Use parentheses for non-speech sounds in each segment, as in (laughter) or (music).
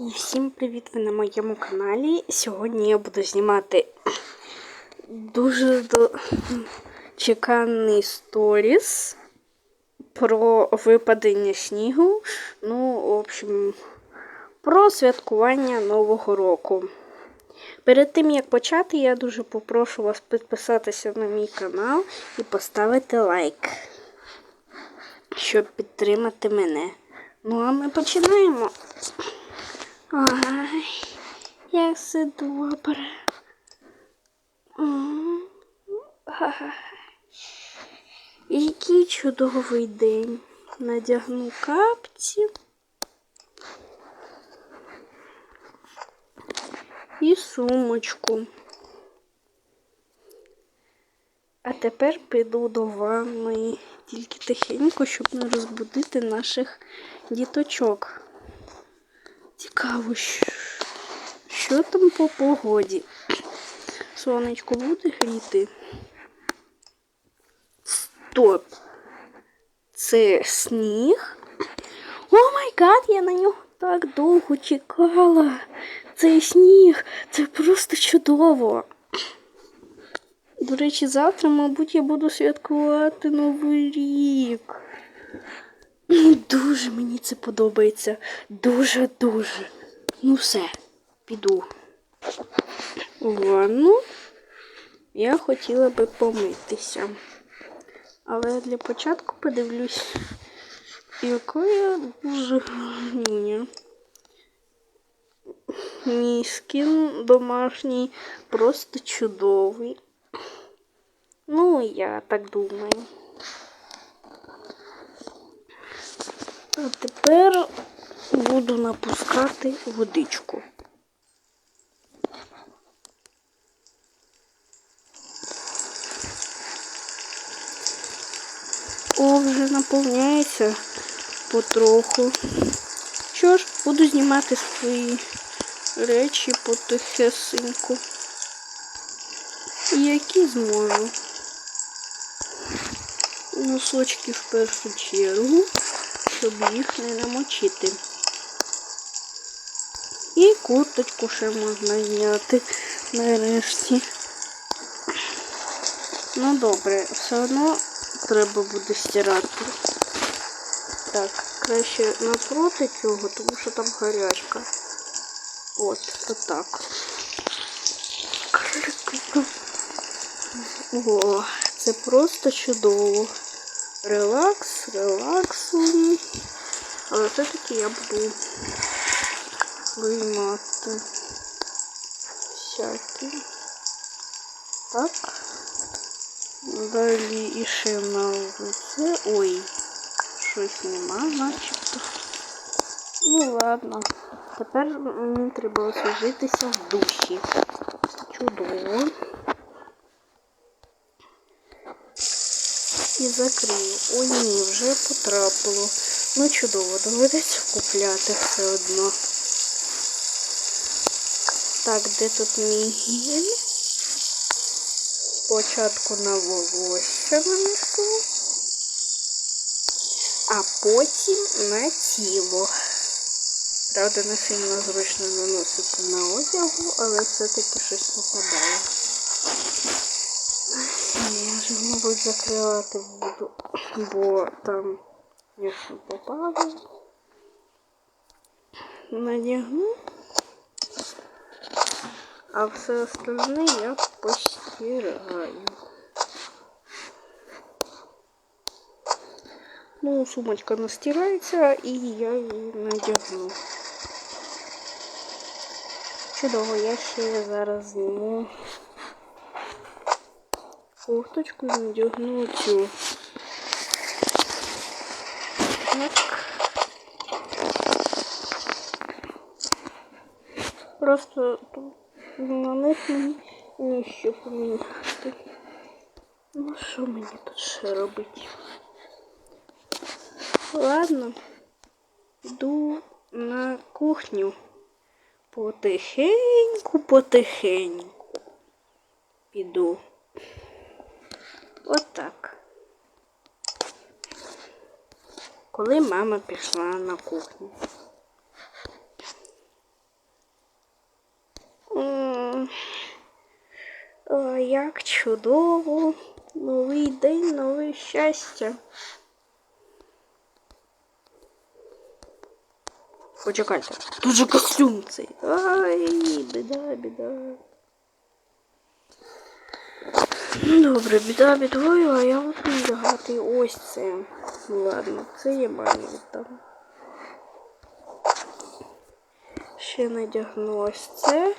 І всім привіт! Ви на моєму каналі. Сьогодні я буду знімати дуже чеканий сторіс про випадення снігу. Ну, в общем, про святкування Нового року. Перед тим як почати, я дуже попрошу вас підписатися на мій канал і поставити лайк, щоб підтримати мене. Ну, а ми починаємо. Ой, як все добре. Який чудовий день. Надягну капці. І сумочку. А тепер піду до ванної, тільки тихенько, щоб не розбудити наших діточок. Цікаво, що, там по погоді? Сонечко буде гріти? Стоп! Це сніг? О май гад, я на нього так довго чекала. Цей сніг, це просто чудово. До речі, завтра, мабуть, я буду святкувати Новий рік. Ну, дуже мені це подобається. Дуже-дуже. Ну все, піду. Ванну я хотіла би помитися. Але для початку подивлюсь, яка я дуже гарнюня. Мій скін домашній просто чудовий. Ну, я так думаю. А тепер буду напускати водичку. О, вже наповняється потроху. Що ж, буду знімати свої речі потихесеньку. Які зможу. Носочки в першу чергу щоб їх не намочити. І курточку ще можна зняти нарешті. Ну добре, все одно треба буде стирати. Так, краще напроти цього, тому що там гарячка. От, отак. О, це просто чудово. Релакс, релакс. Але все-таки я буду виймати всякі. Так. Далі іще на лице. Ой, щось нема, начебто. Ну ладно. Тепер мені треба освіжитися в душі. Чудово. І закрию. Ой, ні, вже потрапило. Ну, чудово, доведеться купляти все одно. Так, де тут мій гель? Спочатку на волосся нанесу, а потім на тіло. Правда, не сильно зручно наносити на одягу, але все-таки щось попадає. Я вже, мабуть, закривати буду, бо там якщо попаду, надягну, а все остальне я постираю. Ну, сумочка настирається і я її надягну. Чудово, я ще зараз зніму курточку і надягну цю. Так. Просто на них мені ніщо поміняти. Ну що мені тут ще робити? Ладно, йду на кухню. Потихеньку, потихеньку. Піду так. Коли мама пішла на кухню. О, як чудово, новий день, нове щастя. Почекайте, тут же костюм цей. Ай, біда, біда добре, біда бідою, а я буду лягати ось це. Ну ладно, це я мамі віддам. Ще надягну ось це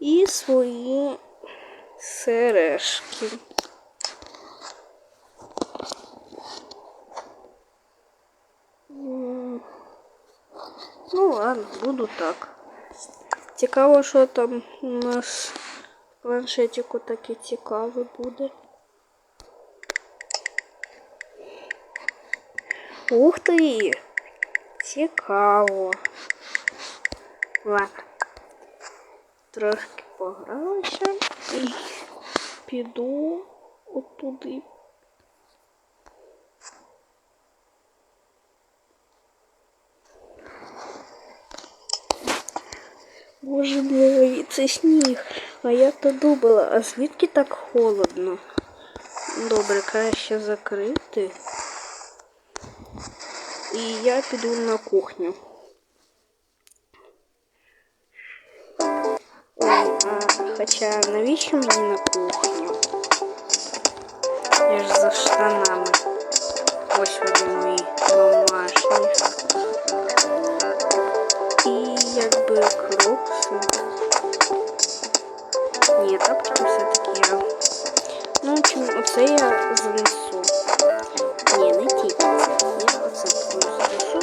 і свої сережки. Ну ладно, буду так. Цікаво, що там у нас планшетику таке цікаве буде. Ух ти! Цікаво. Ладно. Трошки погралася і піду отуди. Боже мой, це сніг. А я то думала, а звідки так холодно? Добре, краще закрити. І я піду на кухню. Ой, а, хоча навіщо мені на кухню? Я ж за штанами. Ось вони мої домашні. Якби крокси. Ні, тапки все-таки я. Ну, общем, оце я занесу. Ні, не тільки. Я оце твою занесу.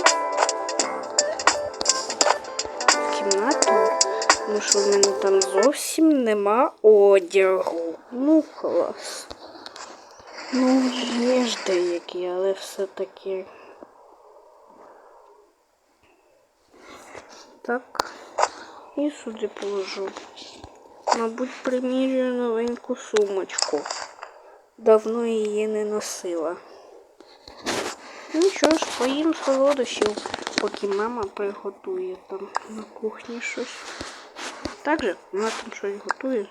В кімнату. Тому що в мене там зовсім нема одягу. Ну, клас. Ну, є ж деякі, але все-таки. Так. І сюди положу. Мабуть, примірюю новеньку сумочку. Давно її не носила. Ну що ж, поїм солодощів, поки мама приготує там на кухні щось. Так же вона там щось готує.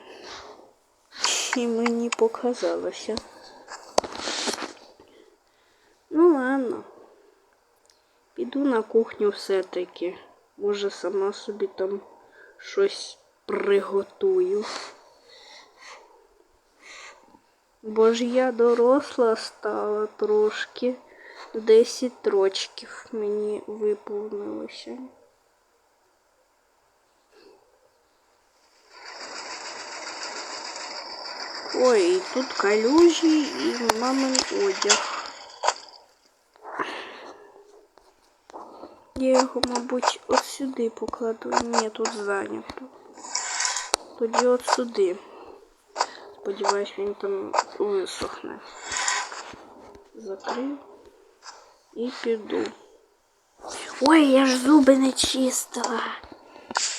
І мені показалося. Ну ладно. Піду на кухню все-таки. Може, сама собі там щось приготую. Бо ж я доросла стала трошки. Десять рочків мені виповнилося. Ой, і тут калюжі і мамин одяг. Я його, мабуть, от сюди покладу. Ні, тут зайнято. Тоді от сюди. Сподіваюсь, він там висохне. Закрив і піду. Ой, я ж зуби не чистила.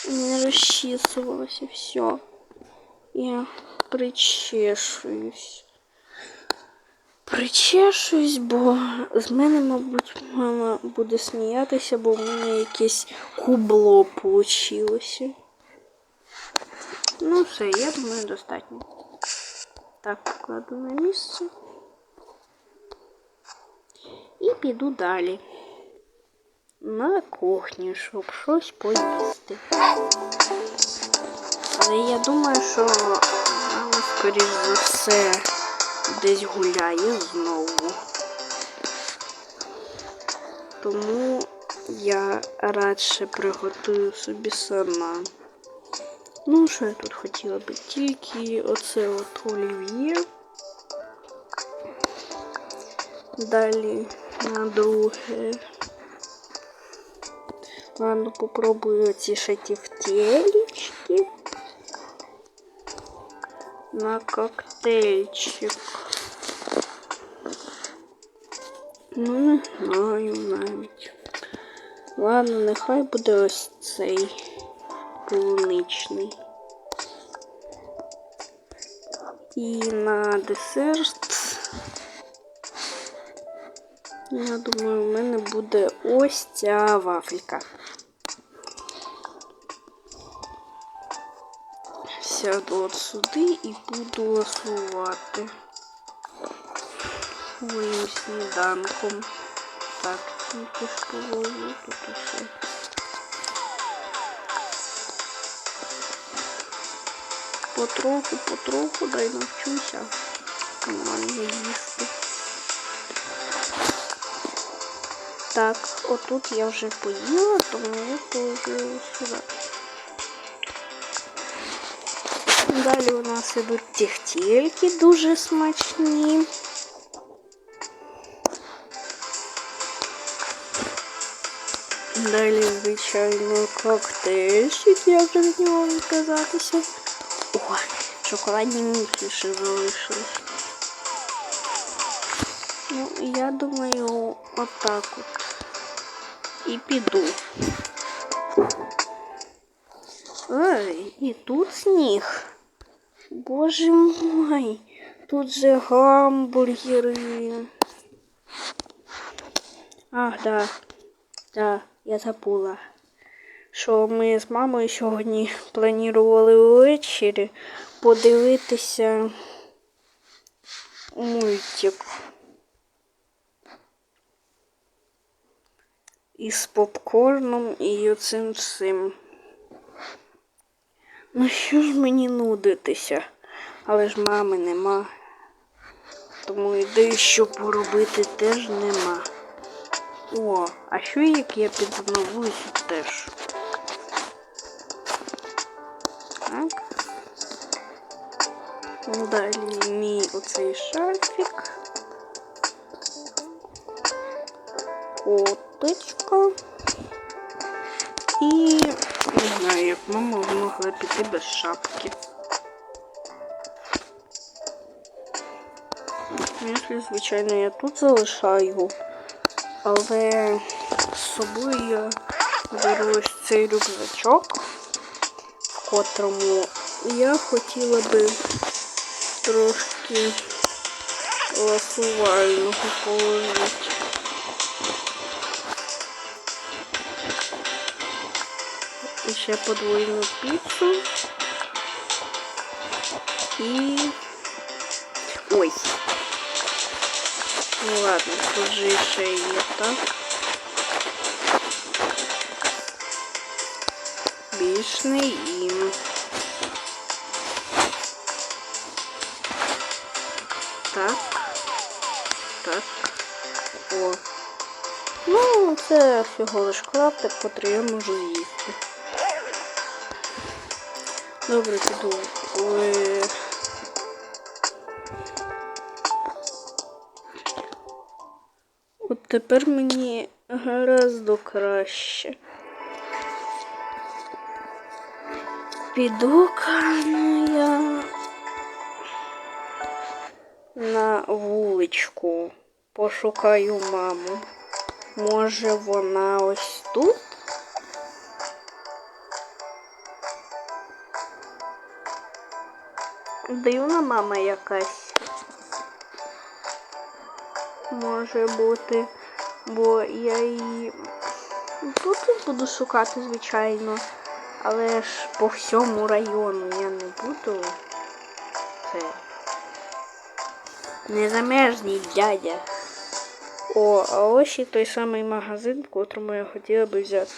Не розчісувалося все. Я причешуюсь. Причешуюсь, бо з мене, мабуть, мама буде сміятися, бо в мене якесь кубло получилося. Ну, все, я думаю, достатньо. Так, покладу на місце. І піду далі. На кухню, щоб щось поїсти. Але я думаю, що мама, скоріш за все, десь гуляє знову. Тому я радше приготую собі сама. Ну, що я тут хотіла би? Тільки оце от олів'є. Далі на друге. Ладно, попробую ці ще тефтелечки. На коктейльчик. Ну, не знаю навіть. Ладно, нехай буде ось цей полуничний. І на десерт. Я думаю, в мене буде ось ця вафелька. сяду от сюди і буду ласувати своїм сніданком. Так, тільки ж положу тут усе. Потроху, потроху, дай навчуся. Нормально їсти. Так, отут я вже поїла, тому Далі у нас ідуть тефтельки дуже смачні. Далі, звичайно, коктейльчик, я вже від нього відказатися. О, шоколадні ще залишились. Ну, я думаю, отак от. І піду. Ой, і тут сніг. Боже мой, тут же гамбургери. Ах, да. Да, я забула. Що ми з мамою сьогодні планували ввечері подивитися мультик. Із попкорном і оцим цим. Ну що ж мені нудитися? Але ж мами нема. Тому ідеї, що поробити, теж нема. О, а що як я підновуюся теж? Так. Ну, Далі мій оцей шарфік. Коточка. І не знаю, як мама могла піти без шапки. Якщо, звичайно, я тут залишаю, але з собою я беру ось цей рюкзачок, в котрому я хотіла би трошки ласувального положити. Ще подвойну піцу. І... Ой. Ну ладно, тут же ще є, так? Більш не їм. Так. Так. О. Ну, це всього лиш клаптик, котрий я можу з'їсти. Добре, піду. От тепер мені гораздо краще. Піду-ка я на вуличку. Пошукаю маму. Може вона ось тут? Дивна мама якась. Може бути, бо я її тут буду шукати, звичайно, але ж по всьому району я не буду. Це незамежний дядя. О, а ось і той самий магазин, в котрому я хотіла би взяти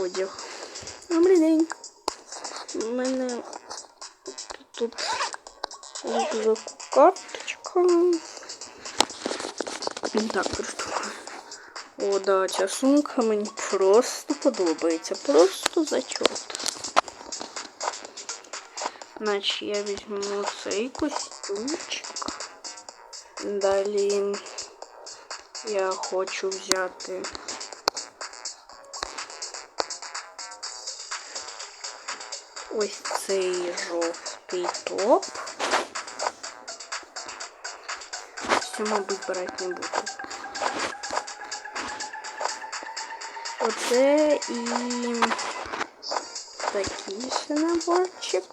одяг. Добрий день. У мене тут рюкзаку карточка. Так, приступаю. О, да, ця сумка мені просто подобається. Просто зачет. Значить, я візьму цей костюмчик. Далі я хочу взяти ось цей жовтий Топ. Все, мабуть, брати не буду. Оце і такий ще наборчик.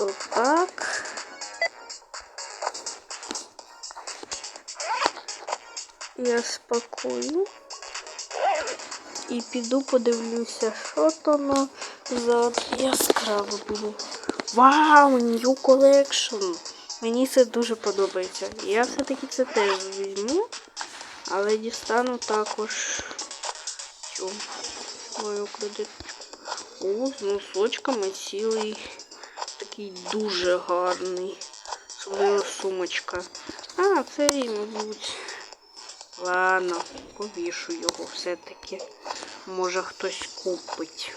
Отак. Я спакую. і піду подивлюся, що то ну, за яскраве було. Вау, New Collection! Мені це дуже подобається. Я все-таки це теж візьму, але дістану також цю мою кредитку. О, з носочками цілий такий дуже гарний. Особливо сумочка. А, це, мабуть. Ладно, повішу його все-таки. Може хтось купить.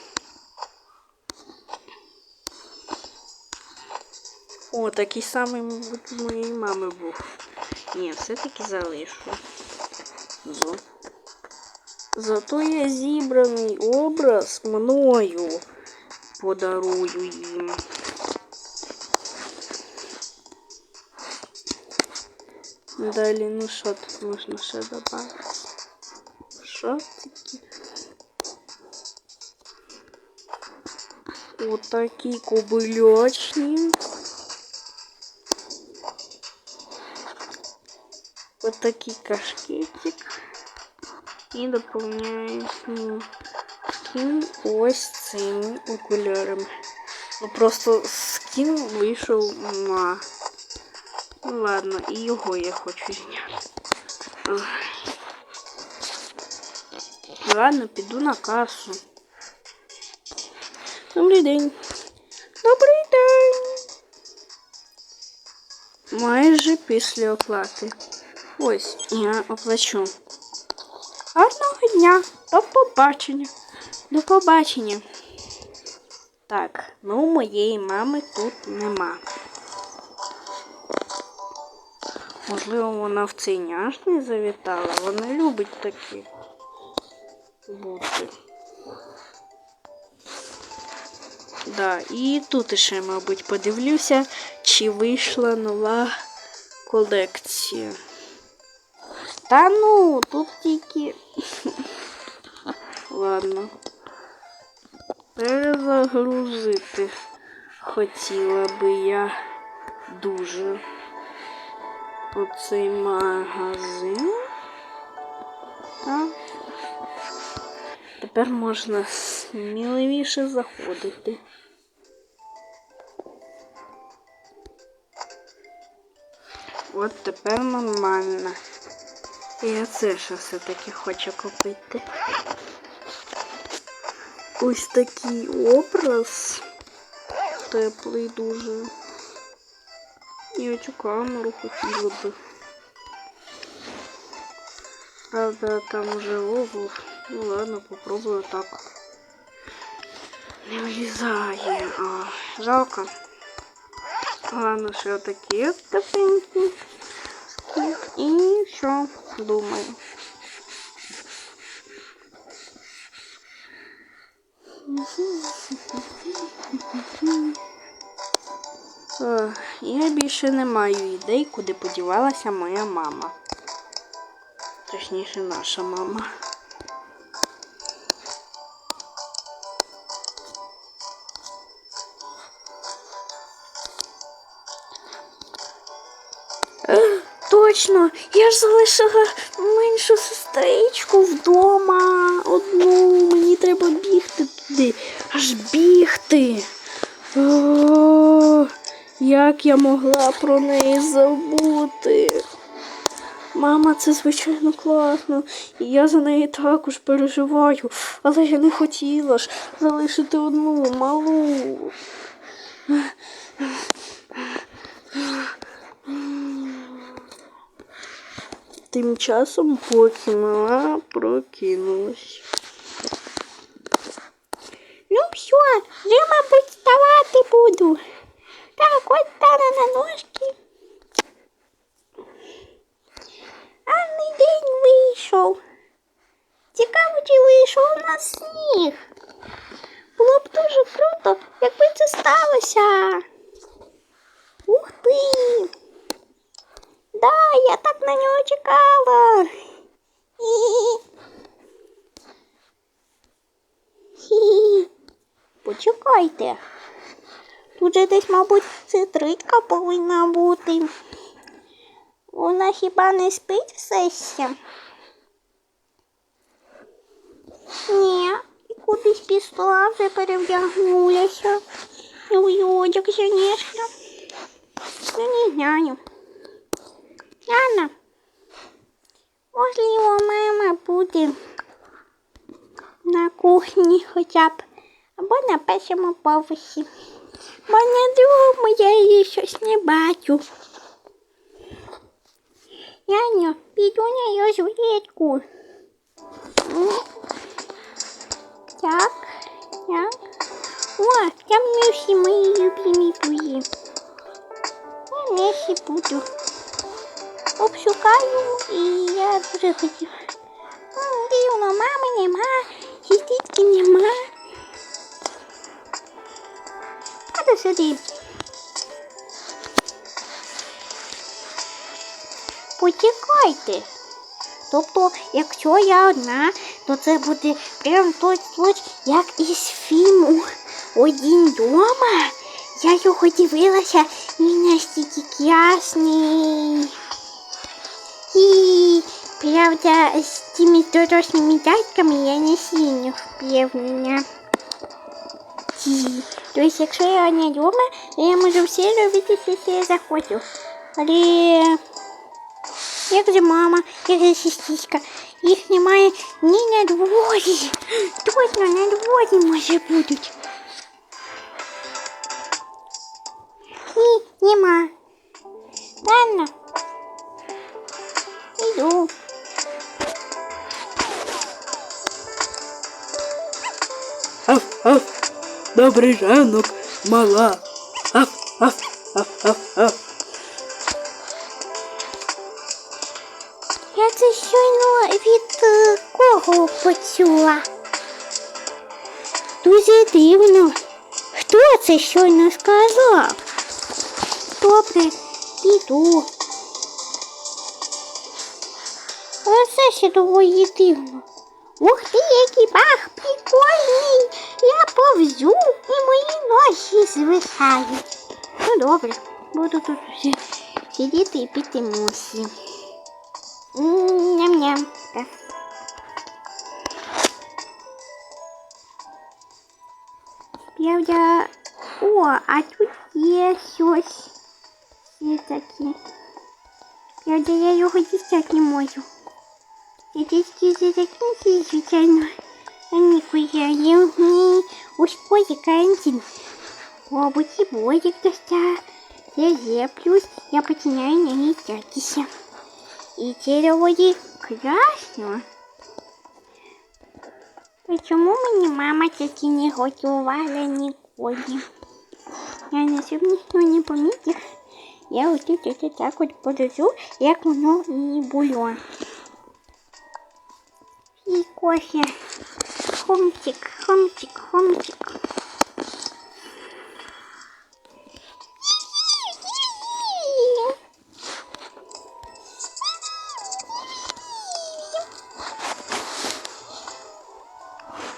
О, такий самий, мабуть, у моєї мами був. Ні, все-таки залишу. Зо. Зато я зібраний образ мною подарую їм. Далі, ну що тут можна ще додати? Що таке? Отакі кобилячні. Отакий кашкетик. І доповняю скін ось цими окулярами. Ну просто скін вийшов на. Ну ладно, і його я хочу зняти. Ладно, піду на касу. Добрий день. Добрий день. Майже після оплати. Ось, я оплачу. Гарного дня. До побачення. До побачення. Так, ну моєї мами тут нема. Можливо, вона в цей няш не завітала. Вона любить такі бути. Да, і тут ще, мабуть, подивлюся, чи вийшла нова колекція. Та ну, тут тільки. (laughs) Ладно. Перезагрузити хотіла би я дуже оцей магазин. Так. Тепер можна сміливіше заходити. От тепер нормально. Я це ще все-таки хочу купити. Ось такий образ. Теплий дуже. І оцю камеру хотіла би. Правда, там уже обув. Ну ладно, попробую так. Не влізає. А, жалко. Ладно, ще такі тепленькі. І все, думаю. Е, Я більше не маю ідей, куди подівалася моя мама. Точніше, наша мама. Точно, я ж залишила меншу сестричку вдома одну. Мені треба бігти туди. Аж бігти. О, як я могла про неї забути? Мама, це звичайно класно, і я за неї також переживаю, але я не хотіла ж залишити одну малу. Тим часом поки мала прокинулась. Ну все, вже, мабуть, вставати буду. Так, ось стане на ножки. Гарний день вийшов. Цікаво, чи вийшов у нас сніг. Було б дуже круто, якби це сталося. Ух ти! Да, я так на нього чекала. (laughs) Почекайте. Тут же десь, мабуть, цитритка повинна бути. Вона хіба не спить все ще? Ні, пішла, вже перевдягнулася. Ой, одяг, звісно. Ну, не знаю. Яна, можливо, мама буде на кухні хоча б, або на першому поверсі. Бо на другому я її щось не бачу. Яню, піду на розрядку. М. Так, так. О, там всі мої любимі друзі. Я не буду. Обшукаю і я дуже хотів. Дивно, мами нема, сістітки нема. А то сиди. Почекайте. Тобто, якщо я одна, то це буде прям точь-точь, як із фільму Один дома. Я його дивилася, він настільки класний. І правда, з тими дорослими дядьками я не сильно впевнена. Ті. Тобто, якщо я одна дома, то я можу все робити, все, що я захочу. Але як же мама, як же сестричка. Їх немає ні на дворі. Точно на дворі може будуть. Ні, нема. Ладно. Іду. Аф, аф. Добрий ранок, мала. Аф, аф, аф, аф, аф. Я це щойно від е, кого почула? Дуже дивно. Хто це щойно сказав? Добре, піду. Ще дивно. Ух ти, який бах прикольний! Я повзу і мої ножі звисають. Ну добре, буду тут ще сидіти і піти мусі. Ням-ням. Правда, о, а тут є щось. Є таке. Правда, я його дістати не можу. Я тільки за закінчую, звичайно. Канікули, але мені у школі карантин. Обуті бодик достав. Я плюс я починаю не гістятися. І це доволі красно. Чому мені мама таки не готувала ніколи? Я на ніхто не помітив. Я ось тут ось так от подожу, як воно і бульон. І кофе. Хомчик.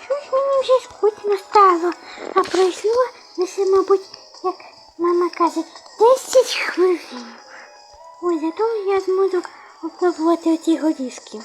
Щось мені вже скучно стало, а пройшло лише, мабуть, як мама каже, 10 хвилин. Ой, зато я зможу опробувати оці горішки.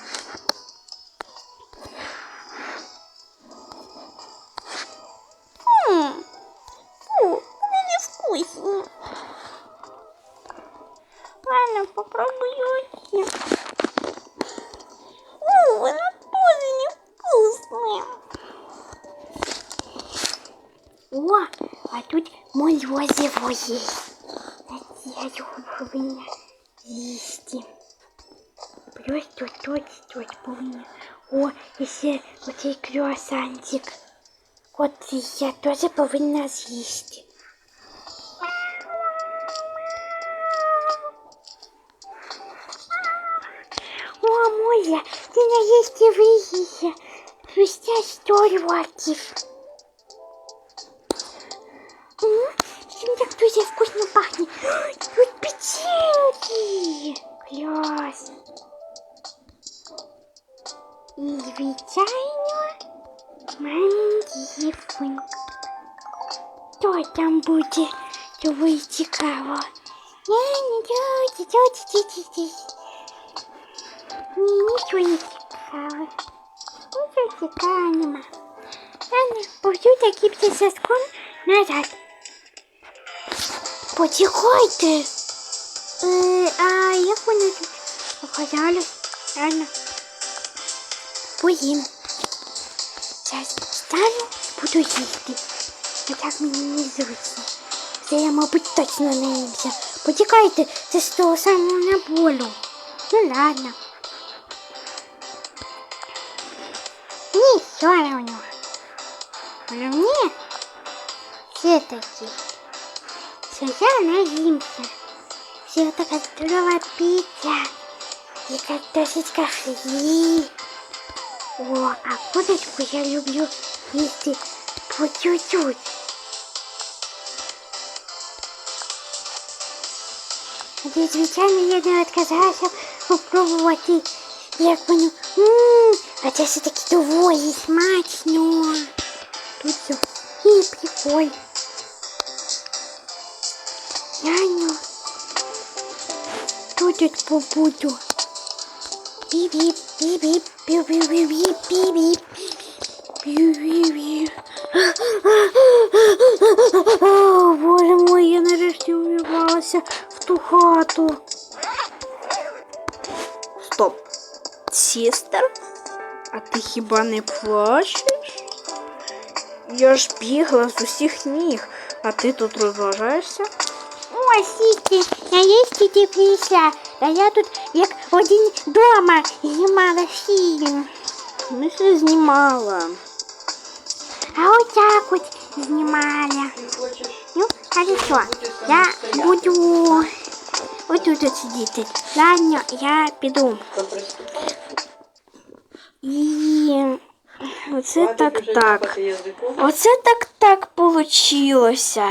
Котрий я теж повинна з'їсти. О, Моя, ти наїсти виїся. Спустя сто років. М, Чим так дуже вкусно пахнет. (gasps) Тут печеньки. Клас. І, звичайно, Мандіфонь. Що там буде? Тобі цікаво. Я не дядя, дядя, дядя, дядя. Ні, нічого не цікаво. Нічого цікавого нема. Ладно, повзу таким соском назад. Почекайте. Е, а як вони тут оказались? Ладно. Поїм. Встану буду їсти. А так мені не зручно. Це я, мабуть, точно наїмся. Почекайте, це з того самого наболю. Ну ладно. Ні, все равно. Головне, все-таки, что я наимся. Все такая здоровая пицца. И картошечка фри. О, а курочку я люблю есть по чуть-чуть. Але, звичайно, я не відказалася попробувати, як воно. Ммм, а це все таки доволі смачно. Тут все. І прикольно. Реально. Тут тут побуду. Біп-біп, біп-біп, біп-біп-біп, біп-біп. хату. Стоп. Сістер? А ти хіба не плачеш? Я ж бігла з усіх ніг, а ти тут розважаєшся? О, Сіті, нарешті ти прийшла. Та я тут як один дома знімала фільм. Ми все знімала. А отак от знімала. Ну, хорошо. Я буду отут от сидіти. Ладно, я піду. І оце так так. Оце так так получилося.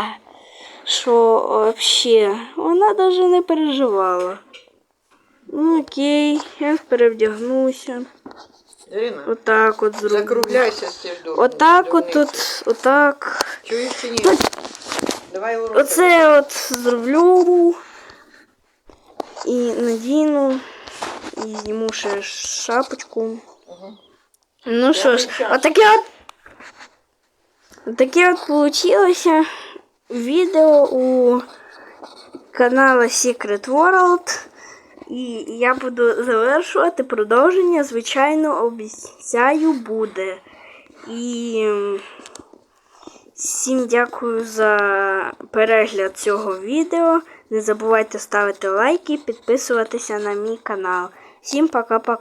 Що вообще вона навіть не переживала. Ну окей, я перевдягнуся. Ірина, Отак от зроблю. закругляйся з цією дурницею. Отак от тут, отак. Чуєш чи ні? Давай. Оце от зроблю і надіну, і зніму ще шапочку. Ну що ж, отаке от. Таке от получилося відео у канала Secret World. І я буду завершувати продовження, звичайно, обіцяю буде. І всім дякую за перегляд цього відео. Не забувайте ставити лайки, підписуватися на мій канал. Всім пока-пока.